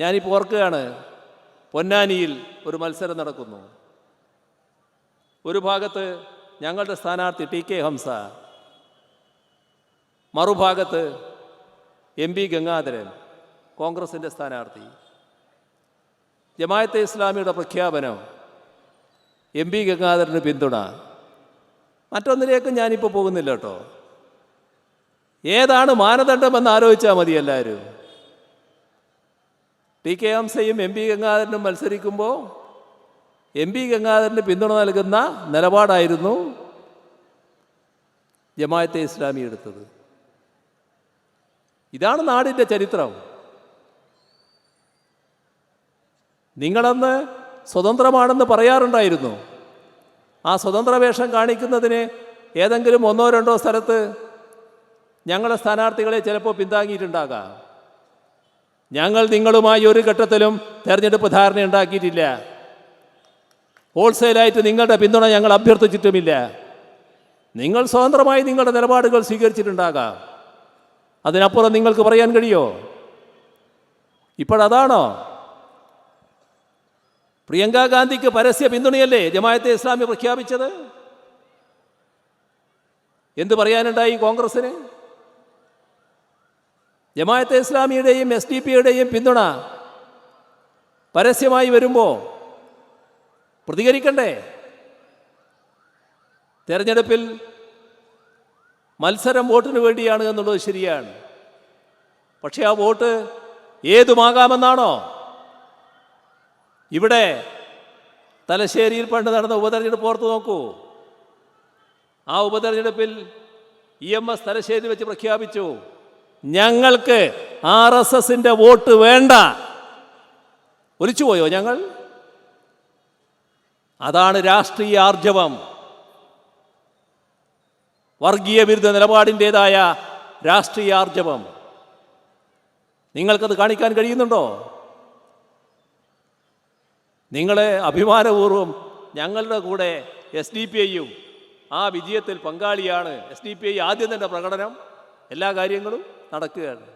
ഞാനിപ്പോൾ ഓർക്കുകയാണ് പൊന്നാനിയിൽ ഒരു മത്സരം നടക്കുന്നു. ഒരു ഭാഗത്ത് ഞങ്ങളുടെ സ്ഥാനാർത്ഥി ടി കെ ഹംസ മറുഭാഗത്ത് എം പി ഗംഗാധരൻ കോൺഗ്രസിന്റെ സ്ഥാനാർത്ഥി. ജമായത്തെ ഇസ്ലാമിയുടെ പ്രഖ്യാപനം എം പി ഗംഗാധരന് പിന്തുണ. മറ്റൊന്നിലേക്കും ഞാനിപ്പോൾ പോകുന്നില്ല കേട്ടോ. ഏതാണ് മാനദണ്ഡമെന്ന് ആലോചിച്ചാൽ മതി എല്ലാവരും. ടി കെ ഹംസയും എം പി ഗംഗാധരനും മത്സരിക്കുമ്പോൾ എം പി ഗംഗാധരന് പിന്തുണ നൽകുന്ന നിലപാടായിരുന്നു ജമായത്തെ ഇസ്ലാമി എടുത്തത്. ഇതാണ് നാടിന്റെ ചരിത്രം. നിങ്ങളന്ന് സ്വതന്ത്രമാണെന്ന് പറയാറുണ്ടായിരുന്നു. ആ സ്വതന്ത്ര വേഷം കാണിക്കുന്നതിന് ഏതെങ്കിലും ഒന്നോ രണ്ടോ സ്ഥലത്ത് ഞങ്ങളുടെ സ്ഥാനാർത്ഥികളെ ചിലപ്പോൾ പിന്താങ്ങിയിട്ടുണ്ടാകാം. ഞങ്ങൾ നിങ്ങളുമായി ഒരു ഘട്ടത്തിലും തെരഞ്ഞെടുപ്പ് ധാരണ ഉണ്ടാക്കിയിട്ടില്ല. ഹോൾസെയിലായിട്ട് നിങ്ങളുടെ പിന്തുണ ഞങ്ങൾ അഭ്യർത്ഥിച്ചിട്ടുമില്ല. നിങ്ങൾ സ്വതന്ത്രമായി നിങ്ങളുടെ നിലപാടുകൾ സ്വീകരിച്ചിട്ടുണ്ടാകാം. അതിനപ്പുറം നിങ്ങൾക്ക് പറയാൻ കഴിയോ? ഇപ്പോഴതാണോ? പ്രിയങ്ക ഗാന്ധിക്ക് പരസ്യ പിന്തുണയല്ലേ ജമായത്തെ ഇസ്ലാമി പ്രഖ്യാപിച്ചത്? എന്ത് പറയാനുണ്ടായി കോൺഗ്രസിന് ജമായത്തെ ഇസ്ലാമിയുടെയും എസ് ഡി പിയുടെയും പിന്തുണ പരസ്യമായി വരുമ്പോൾ പ്രതികരിക്കണ്ടേ? തെരഞ്ഞെടുപ്പിൽ മത്സരം വോട്ടിന് വേണ്ടിയാണ് എന്നുള്ളത് ശരിയാണ്. പക്ഷേ ആ വോട്ട് ഏതുമാകാമെന്നാണോ? ഇവിടെ തലശ്ശേരിയിൽ പണ്ട് നടന്ന ഉപതെരഞ്ഞെടുപ്പ് ഓർത്ത് നോക്കൂ. ആ ഉപതെരഞ്ഞെടുപ്പിൽ ഇ എം എസ് തലശ്ശേരി വെച്ച് പ്രഖ്യാപിച്ചു. ഞങ്ങൾക്ക് ആർ എസ് എസിന്റെ വോട്ട് വേണ്ട. ഒലിച്ചുപോയോ ഞങ്ങൾ? അതാണ് രാഷ്ട്രീയ ആർജവം. വർഗീയ വിരുദ്ധ നിലപാടിന്റെതായ രാഷ്ട്രീയ ആർജവം. നിങ്ങൾക്കത് കാണിക്കാൻ കഴിയുന്നുണ്ടോ? നിങ്ങളെ അഭിമാനപൂർവം ഞങ്ങളുടെ കൂടെ എസ് ഡി പി ഐയും ആ വിജയത്തിൽ പങ്കാളിയാണ് എസ് ഡി പി ഐ ആദ്യം തന്നെ പ്രകടനം. എല്ലാ കാര്യങ്ങളും നടക്കുകയാണ്.